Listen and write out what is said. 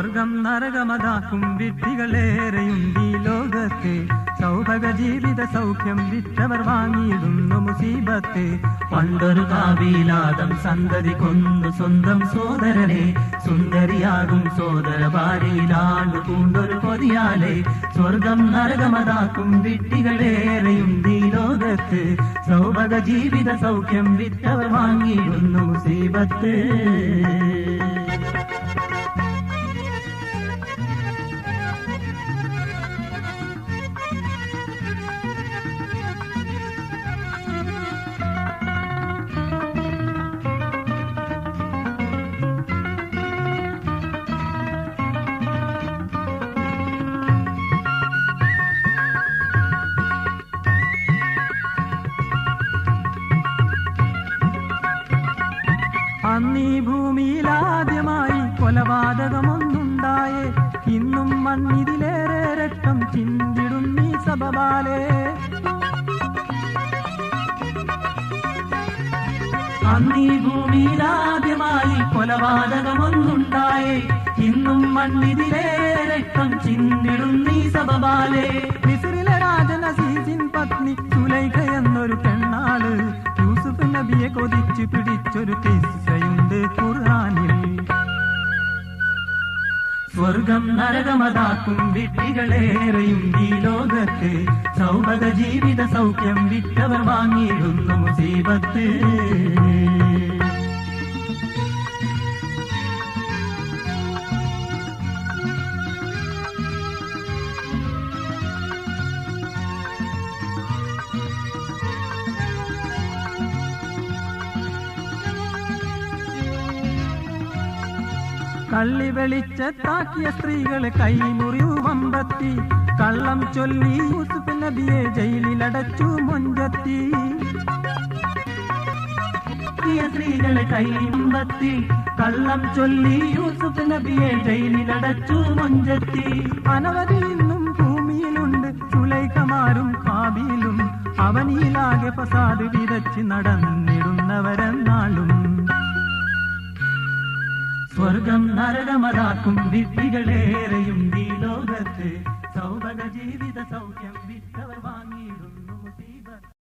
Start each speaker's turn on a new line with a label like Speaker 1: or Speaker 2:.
Speaker 1: സ്വർഗം നരകമതാക്കും വിഡ്ഢികളേറെയുണ്ട് ഈ ലോകത്തെ. സൗഭഗ ജീവിത സൗഖ്യം വിറ്റവർ വാങ്ങിയിടുന്നു മുസീബത്തെ. പണ്ടൊരു കാവീലാദം സന്തതി കൊന്നു സ്വന്തം സോദരനെ. സുന്ദരിയാകും സോദര ഭാര്യയിലാണ്ടു പൂണ്ടൊരു കൊതിയാലെ സ്വർഗം നരകമതാക്കും വിഡ്ഢികളേറെയുണ്ട് ഈ ലോകത്ത്. സൗഭഗ ജീവിത സൗഖ്യം വിറ്റവർ വാങ്ങിയിടുന്നു മുസീബത്ത്. അന്നീ ഭൂമിയിൽ ആദ്യമായി കൊലപാതകമൊന്നുണ്ടായേ. ഇന്നും മണ്ണിതിലേറെ രക്തം ചിന്തിടും നീ സഭപാലേ അന്നീ ഭൂമിയിൽ ആദ്യമായി കൊലപാതകമൊന്നുണ്ടായേ. ഇന്നും മണ്ണിതിലേറെ രക്തം ചിന്തിടും നീ സഭപാലേ മിസിറിലെ രാജന സീസിൻ പത്നി സുലൈഖ എന്നൊരു പെണ്ണാൾ യൂസുഫ് നബിയെ കൊതിച്ചു പിടിച്ചൊരു കിസ്സയുണ്ട് ഖുർആനിൽ. സ്വർഗം നരകമതാക്കും വിട്ടികളേറെയും ഈ ലോകത്ത്. സൗഭഗ ജീവിത സൗഖ്യം വിട്ടവർ വാങ്ങിയിടുന്നു മുസീബത്ത്. കള്ളി വെളിച്ചത്താക്കിയ സ്ത്രീകളെ കൈമുറിയുവമ്പത്തി കള്ളം ചൊല്ലി യൂസുഫ് നബിയെ ജയിലിലടച്ചു മൊഞ്ചത്തി സ്ത്രീകളെ കൈമ്പത്തി കള്ളം ചൊല്ലി യൂസുഫ് നബിയെ ജയിലിലടച്ചു മൊഞ്ചത്തി അനവധി ഇന്നും ഭൂമിയിലുണ്ട്. ചുലൈക്കമാരും കാബിയിലും അവനിയിലാകെ ഫസാദ് വിതച്ച് നടന്നിടുന്നവരെന്നാളും. സ്വർഗം നരകമതാക്കും വിദ്യകളേറെയും ഈ